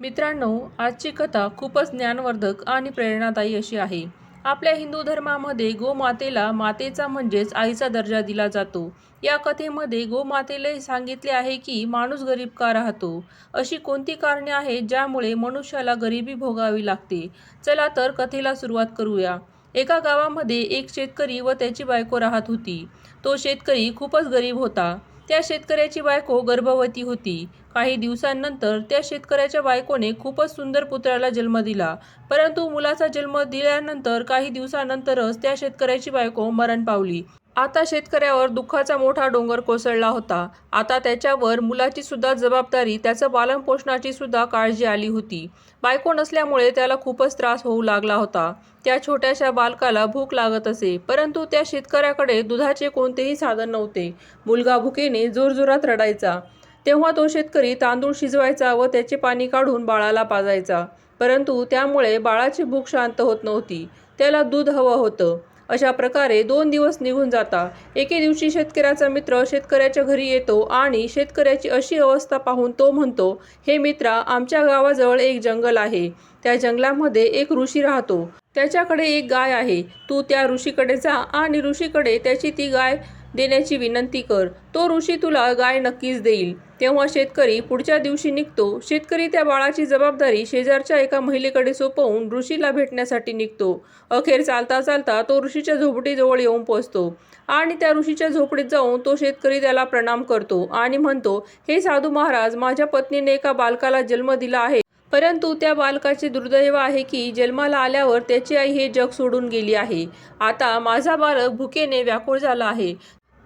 मित्रांनो आजची कथा खूपच ज्ञानवर्धक आणि प्रेरणादायी अशी आहे. आपल्या हिंदू धर्मामध्ये गोमातेला मातेचा म्हणजेच आईचा दर्जा दिला जातो. या कथेमध्ये गोमातेला सांगितले आहे की माणूस गरीब का राहतो. अशी कोणती कारणे आहेत ज्यामुळे मनुष्याला गरिबी भोगावी लागते? चला तर कथेला सुरुवात करूया. एका गावामध्ये एक शेतकरी व त्याची बायको राहत होती. तो शेतकरी खूपच गरीब होता. त्या शेतकऱ्याची बायको गर्भवती होती. काही दिवसांनंतर त्या शेतकऱ्याच्या बायकोने खूपच सुंदर पुत्राला जन्म दिला. परंतु मुलाचा जन्म दिल्यानंतर काही दिवसानंतरच त्या शेतकऱ्याची बायको मरण पावली. आता शेतकऱ्यावर दुःखाचा मोठा डोंगर कोसळला होता. आता त्याच्यावर मुलाची सुद्धा जबाबदारी त्याचं पालनपोषणाची सुद्धा काळजी आली होती. बायको नसल्यामुळे त्याला खूपच त्रास होऊ लागला होता. त्या छोट्याशा बालकाला भूक लागत असे. परंतु त्या शेतकऱ्याकडे दुधाचे कोणतेही साधन नव्हते. मुलगा भुकेने जोरजोरात रडायचा. तेव्हा तो शेतकरी तांदूळ शिजवायचा व त्याचे पाणी काढून बाळाला पाजायचा. परंतु त्यामुळे बाळाची भूक शांत होत नव्हती. त्याला दूध हवं होतं. अशा प्रकारे दोन दिवस निघून जाता. एके दिवशी शेतकऱ्याचा मित्र शेतकऱ्याच्या घरी येतो आणि शेतकऱ्याची अशी अवस्था पाहून तो म्हणतो हे मित्रा आमच्या गावाजवळ एक जंगल आहे. त्या जंगलामध्ये एक ऋषी राहतो. त्याच्याकडे एक गाय आहे. तू त्या ऋषीकडे जा आणि ऋषीकडे त्याची ती गाय देण्याची विनंती कर. तो ऋषी तुला गाय नक्कीच देईल. तेव्हा शेतकरी पुढच्या दिवशी निघतो. शेतकरी त्या बाळाची जबाबदारी शेजारच्या एका महिलेकडे सोपवून ऋषीला भेटण्यासाठी निघतो. अखेर चालता चालता तो ऋषीच्या झोपडीजवळ येऊन पोचतो आणि त्या ऋषीच्या झोपडीत जाऊन तो शेतकरी त्याला प्रणाम करतो आणि म्हणतो हे साधू महाराज माझ्या पत्नीने एका बालकाला जन्म दिला आहे. परंतु त्या बालकाचे दुर्दैव आहे की जन्माला आल्यावर त्याची आई हे जग सोडून गेली आहे. आता माझा बालक भुकेने व्याकुळ झाला आहे.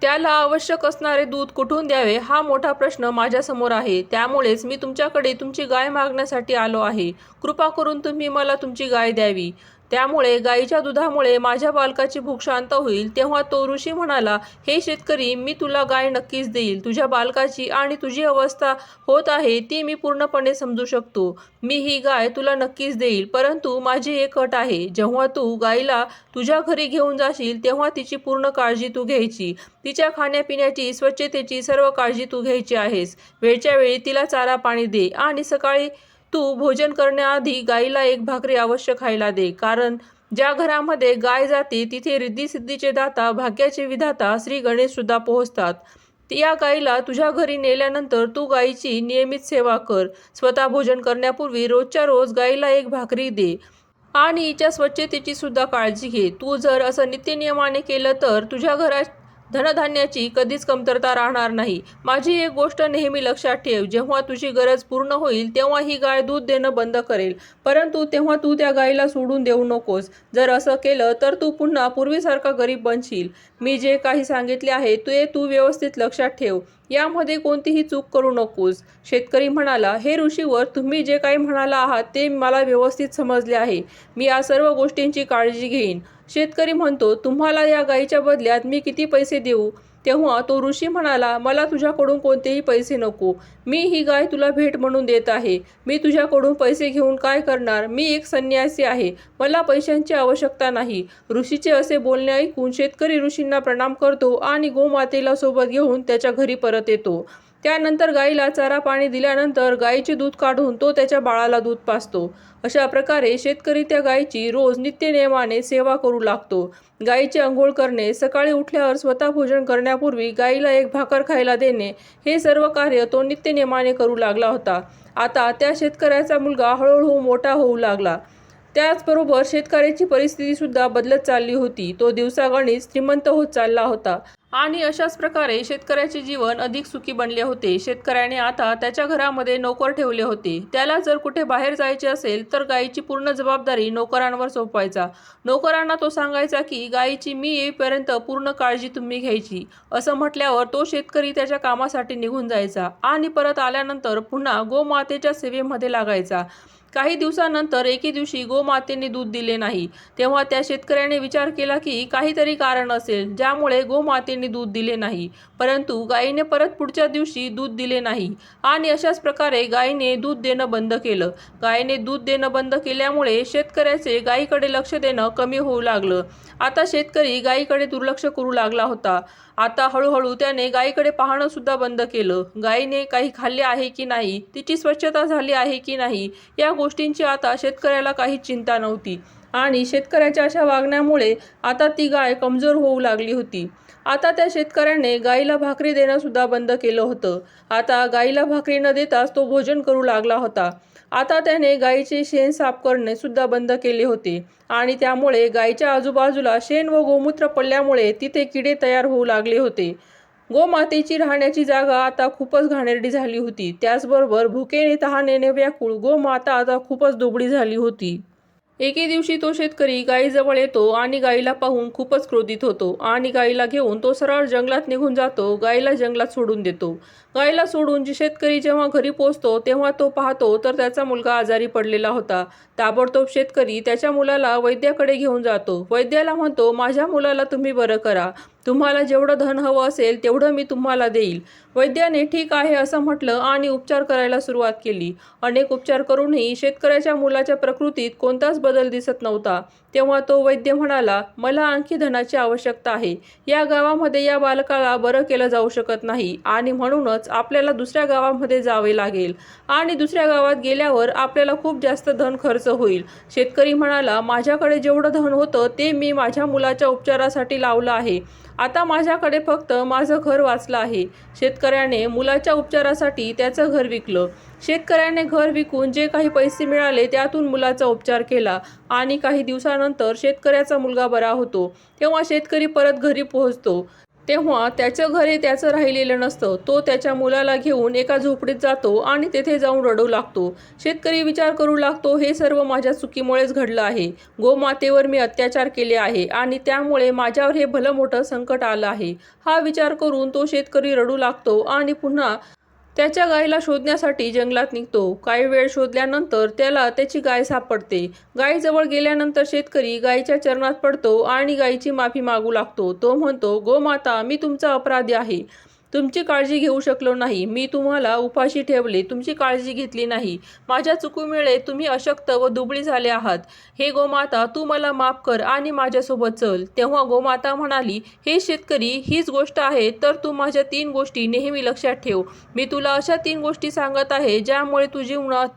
त्याला आवश्यक असणारे दूध कुठून द्यावे हा मोठा प्रश्न माझ्यासमोर आहे. त्यामुळेच मी तुमच्याकडे तुमची गाय मागण्यासाठी आलो आहे. कृपा करून तुम्ही मला तुमची गाय द्यावी. त्यामुळे गाईच्या दुधामुळे माझ्या बालकाची भूक शांत होईल तेव्हा तो ऋषी म्हणाला हे शेतकरी मी तुला गाय नक्कीच देईल. तुझ्या बालकाची आणि तुझी अवस्था होत आहे ती मी पूर्णपणे समजू शकतो. मी ही गाय तुला नक्कीच देईल परंतु माझी एक अट आहे. जेव्हा तू गायीला तुझ्या घरी घेऊन जाशील तेव्हा तिची पूर्ण काळजी तू घ्यायची. तिच्या खाण्यापिण्याची स्वच्छतेची सर्व काळजी तू घ्यायची आहेस. वेळच्या वेळी तिला चारा पाणी दे आणि सकाळी तू भोजन करण्याआधी गाईला एक भाकरी अवश्य खायला दे कारण ज्या घरामध्ये गाय जाते तिथे रिद्धी दाता भाग्याचे विधाता श्री गणेश सुद्धा पोहोचतात. या गाईला तुझ्या घरी नेल्यानंतर तू गाईची नियमित सेवा कर. स्वतः भोजन करण्यापूर्वी रोजच्या रोज गाईला एक भाकरी दे आणि हिच्या स्वच्छतेची सुद्धा काळजी घे. तू जर असं नित्यनियमाने केलं तर तुझ्या घरात धनधान्याची कधीच कमतरता राहणार नाही. माझी एक गोष्ट नेहमी लक्षात ठेव जेव्हा तुझी गरज पूर्ण होईल तेव्हा ही गाय दूध देणं बंद करेल. परंतु तेव्हा तू त्या गायीला सोडून देऊ नकोस. जर असं केलं तर तू पुन्हा पूर्वीसारखा गरीब बनशील. मी जे काही सांगितले आहे ते तू व्यवस्थित लक्षात ठेव. यामध्ये कोणतीही चूक करू नकोस. शेतकरी म्हणाला हे ऋषीवर तुम्ही जे काही म्हणाला आहात ते मला व्यवस्थित समजले आहे. मी या सर्व गोष्टींची काळजी घेईन. शेतकरी म्हणतो तुम्हाला या गायीच्या बदल्यात मी किती पैसे देऊ? तेव्हा तो ऋषी म्हणाला मला तुझ्याकडून कोणतेही पैसे नको. मी ही गाय तुला भेट म्हणून देत आहे. मी तुझ्याकडून पैसे घेऊन काय करणार? मी एक संन्यासी आहे. मला पैशांची आवश्यकता नाही ऋषीचे असे बोलणे ऐकून शेतकरी ऋषींना प्रणाम करतो आणि गोमातेला सोबत घेऊन त्याच्या घरी परत येतो. त्यानंतर गाईला चारा पाणी दिल्यानंतर गाईचे दूध काढून तो त्याच्या बाळाला दूध पाजतो. अशा प्रकारे शेतकरी त्या गायीची रोज नित्यनियमाने सेवा करू लागतो. गायीची आंघोळ करणे सकाळी उठल्यावर स्वतः भोजन करण्यापूर्वी गायीला एक भाकर खायला देणे हे सर्व कार्य तो नित्यनियमाने करू लागला होता. आता त्या शेतकऱ्याचा मुलगा हळूहळू मोठा होऊ लागला. त्याचबरोबर शेतकऱ्याची परिस्थिती सुद्धा बदलत चालली होती. तो दिवसागणित श्रीमंत होत चालला होता. आणि अशाच प्रकारे शेतकऱ्याचे जीवन अधिक सुखी बनले होते. शेतकऱ्याने आता त्याच्या घरामध्ये नोकर ठेवले होते. त्याला जर कुठे बाहेर जायचे असेल तर गायीची पूर्ण जबाबदारी नोकरांवर सोपवायचा. नोकरांना तो सांगायचा की गायीची मी येईपर्यंत पूर्ण काळजी तुम्ही घ्यायची. असं म्हटल्यावर तो शेतकरी त्याच्या कामासाठी निघून जायचा आणि परत आल्यानंतर पुन्हा गोमातेच्या सेवेमध्ये लागायचा. काही दिवसानंतर एके दिवशी गोमातेने दूध दिले नाही. तेव्हा त्या शेतकऱ्याने विचार केला की काहीतरी कारण असेल ज्यामुळे गोमातेने दूध दिले नाही. परंतु गायीने परत पुढच्या दिवशी दूध दिले नाही. आणि अशाच प्रकारे गायीने दूध देणं बंद केलं. गायीने दूध देणं बंद केल्यामुळे शेतकऱ्याचे गायीकडे लक्ष देणं कमी होऊ लागलं. आता शेतकरी गायीकडे दुर्लक्ष करू लागला होता. आता हळूहळू त्याने गायीकडे पाहणं सुद्धा बंद केलं. गायीने काही खाल्ले आहे की नाही तिची स्वच्छता झाली आहे की नाही या गोष्टींची आता शेतकऱ्याला काही चिंता नव्हती. आणि शेतकऱ्याच्या अशा वागण्यामुळे आता ती गाय कमजोर होऊ लागली होती. आता त्या शेतकऱ्याने गाईला भाकरी देणंसुद्धा बंद केलं होतं. आता गाईला भाकरी न देताच तो भोजन करू लागला होता. आता त्याने गाईचे शेण साफ करणे सुद्धा बंद केले होते आणि त्यामुळे गाईच्या आजूबाजूला शेण व गोमूत्र पडल्यामुळे तिथे किडे तयार होऊ लागले होते. गोमातेची राहण्याची जागा आता खूपच घाणेरडी झाली होती. त्याचबरोबर भुकेने तहानेने व्याकुळ गोमाता आता खूपच दुबळी झाली होती. एके दिवशी तो शेतकरी गायीजवळ येतो आणि गायीला पाहून खूपच क्रोधित होतो आणि गायीला घेऊन तो सरळ जंगलात निघून जातो. गायीला जंगलात सोडून देतो. गायीला सोडून जे शेतकरी जेव्हा घरी पोचतो तेव्हा तो पाहतो तर त्याचा मुलगा आजारी पडलेला होता. ताबडतोब शेतकरी त्याच्या मुलाला वैद्याकडे घेऊन जातो. वैद्याला म्हणतो माझ्या मुलाला तुम्ही बरं करा. तुम्हाला जेवढं धन हवं असेल तेवढं मी तुम्हाला देईल. वैद्याने ठीक आहे असं म्हटलं आणि उपचार करायला सुरुवात केली. अनेक उपचार करूनही शेतकऱ्याच्या मुलाच्या प्रकृतीत कोणताच बदल दिसत नव्हता. तेव्हा तो वैद्य म्हणाला मला आणखी धनाची आवश्यकता आहे. या गावामध्ये या बालकाला बरं केलं जाऊ शकत नाही आणि म्हणूनच आपल्याला दुसऱ्या गावामध्ये जावे लागेल. आणि दुसऱ्या गावात गेल्यावर आपल्याला खूप जास्त धन खर्च होईल. शेतकरी म्हणाला माझ्याकडे जेवढं धन होतं ते मी माझ्या मुलाच्या उपचारासाठी लावलं आहे. आता माझ्याकडे फक्त माझं घर वाचलं आहे. शेतकऱ्याने मुलाच्या उपचारासाठी त्याचं घर विकलं. शेतकऱ्याने घर विकून जे काही पैसे मिळाले त्यातून मुलाचा उपचार केला आणि काही दिवसानंतर शेतकऱ्याचा मुलगा बरा होतो. तेव्हा शेतकरी परत घरी पोहोचतो. तेव्हा त्याचं घरी त्याचं राहिलेलं नसतं. तो त्याच्या मुलाला घेऊन एका झोपडीत जातो आणि तेथे जाऊन रडू लागतो. शेतकरी विचार करू लागतो हे सर्व माझ्या चुकीमुळेच घडलं आहे. गोमातेवर मी अत्याचार केले आहे आणि त्यामुळे माझ्यावर हे भलं मोठं संकट आलं आहे. हा विचार करून तो शेतकरी रडू लागतो आणि पुन्हा त्याच्या गायीला शोधण्यासाठी जंगलात निघतो. काही वेळ शोधल्यानंतर त्याला त्याची गाय सापडते. गायीजवळ गेल्यानंतर शेतकरी गायीच्या चरणात पडतो आणि गायीची माफी मागू लागतो. तो म्हणतो गोमाता मी तुमचा अपराधी आहे. तुमची काळजी घेऊ शकलो नाही. मी तुम्हाला उपाशी ठेवले. तुमची काळजी घेतली नाही. माझ्या चुकीमुळे तुम्ही अशक्त व दुबळी झाले आहात. हे गोमाता तू मला माफ कर आणि माझ्यासोबत चल. तेव्हा गोमाता म्हणाली हे शेतकरी हीच गोष्ट आहे तर तू माझ्या तीन गोष्टी नेहमी लक्षात ठेव. मी तुला अशा तीन गोष्टी सांगत आहे ज्यामुळे तुझी जीवनात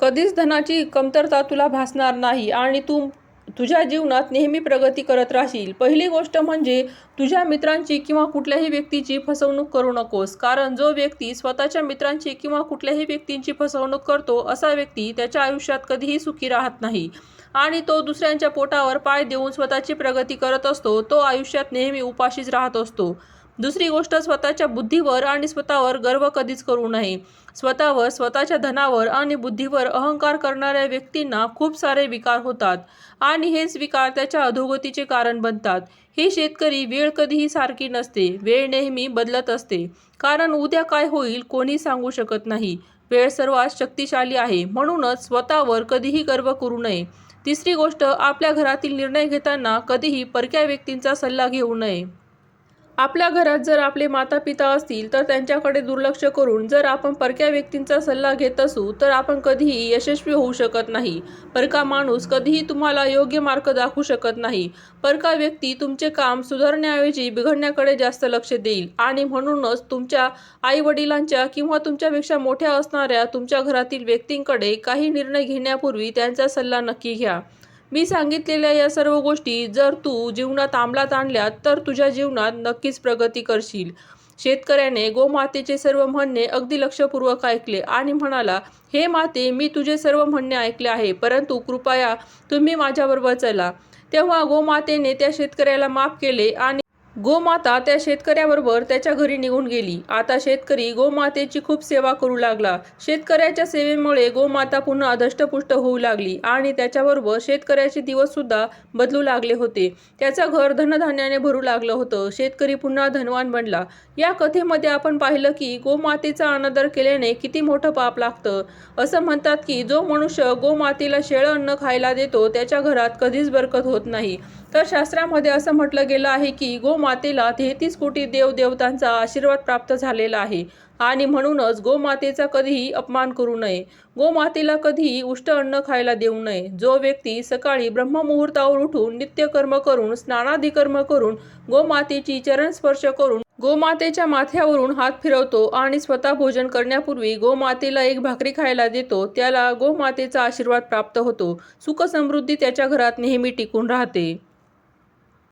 कधीच धनाची कमतरता तुला भासणार नाही आणि तू तुझ्या जीवनात नेहमी प्रगती करत राहशील. पहिली गोष्ट म्हणजे तुझ्या मित्रांची किंवा कुठल्याही व्यक्तीची फसवणूक करू नकोस. कारण जो व्यक्ती स्वतःच्या मित्रांची किंवा कुठल्याही व्यक्तींची फसवणूक करतो असा व्यक्ती त्याच्या आयुष्यात कधीही सुखी राहत नाही. आणि तो दुसऱ्यांच्या पोटावर पाय देऊन स्वतःची प्रगती करत असतो तो आयुष्यात नेहमी उपाशीच राहत असतो. दुसरी गोष्ट स्वतःच्या बुद्धीवर आणि स्वतःवर गर्व कधीच करू नये. स्वतःवर स्वतःच्या धनावर आणि बुद्धीवर अहंकार करणाऱ्या व्यक्तींना खूप सारे विकार होतात आणि हेच विकार त्याच्या अधोगतीचे कारण बनतात. हे शेतकरी वेळ कधीही सारखी नसते वेळ नेहमी बदलत असते. कारण उद्या काय होईल कोणी सांगू शकत नाही. वेळ सर्वात शक्तिशाली आहे म्हणूनच स्वतःवर कधीही गर्व करू नये. तिसरी गोष्ट आपल्या घरातील निर्णय घेताना कधीही परक्या व्यक्तींचा सल्ला घेऊ नये. आपल्या घरात जर आपले माता पिता असतील तर त्यांच्याकडे दुर्लक्ष करून जर आपण परक्या व्यक्तींचा सल्ला घेत असू तर आपण कधीही यशस्वी होऊ शकत नाही. परका माणूस कधीही तुम्हाला योग्य मार्ग दाखवू शकत नाही. परका व्यक्ती तुमचे काम सुधारण्याऐवजी बिघडण्याकडे जास्त लक्ष देईल आणि म्हणूनच तुमच्या आई वडिलांच्या किंवा तुमच्यापेक्षा मोठ्या असणाऱ्या तुमच्या घरातील व्यक्तींकडे काही निर्णय घेण्यापूर्वी त्यांचा सल्ला नक्की घ्या. मी सांगितलेल्या या सर्व गोष्टी जर तू जीवनात अंमलात आणल्या तर तुझ्या जीवनात नक्कीच प्रगती करशील. शेतकऱ्याने गोमातेचे सर्व म्हणणे अगदी लक्षपूर्वक ऐकले आणि म्हणाला हे माते मी तुझे सर्व म्हणणे ऐकले आहे परंतु कृपया तुम्ही माझ्याबरोबर चला तेव्हा गोमातेने त्या शेतकऱ्याला माफ केले आणि गोमाता त्या शेतकऱ्याबरोबर त्याच्या घरी निघून गेली. आता शेतकरी गोमातेची खूप सेवा करू लागला. शेतकऱ्याच्या सेवेमुळे गोमाता पुन्हा धष्टपुष्ट होऊ लागली आणि त्याच्याबरोबर शेतकऱ्याचे दिवस सुद्धा बदलू लागले होते. त्याचं घर धनधान्याने भरू लागलं होतं. शेतकरी पुन्हा धनवान बनला. या कथेमध्ये आपण पाहिलं की गोमातेचा अनादर केल्याने किती मोठं पाप लागतं. असं म्हणतात की जो मनुष्य गोमातेला शेळं अन्न खायला देतो त्याच्या घरात कधीच बरकत होत नाही. तर शास्त्रामध्ये असं म्हटलं गेलं आहे की गोमातेला तेहतीस कोटी देवदेवतांचा आशीर्वाद प्राप्त झालेला आहे. आणि म्हणूनच गोमातेचा कधीही अपमान करू नये. गोमातेला कधीही उष्ट अन्न खायला देऊ नये. जो व्यक्ती सकाळी ब्रह्ममुहूर्तावर उठून नित्यकर्म करून स्नानाधिकर्म करून गोमातेची चरण स्पर्श करून गोमातेच्या माथ्यावरून हात फिरवतो आणि स्वतः भोजन करण्यापूर्वी गोमातेला एक भाकरी खायला देतो त्याला गोमातेचा आशीर्वाद प्राप्त होतो. सुख समृद्धी त्याच्या घरात नेहमी टिकून राहते.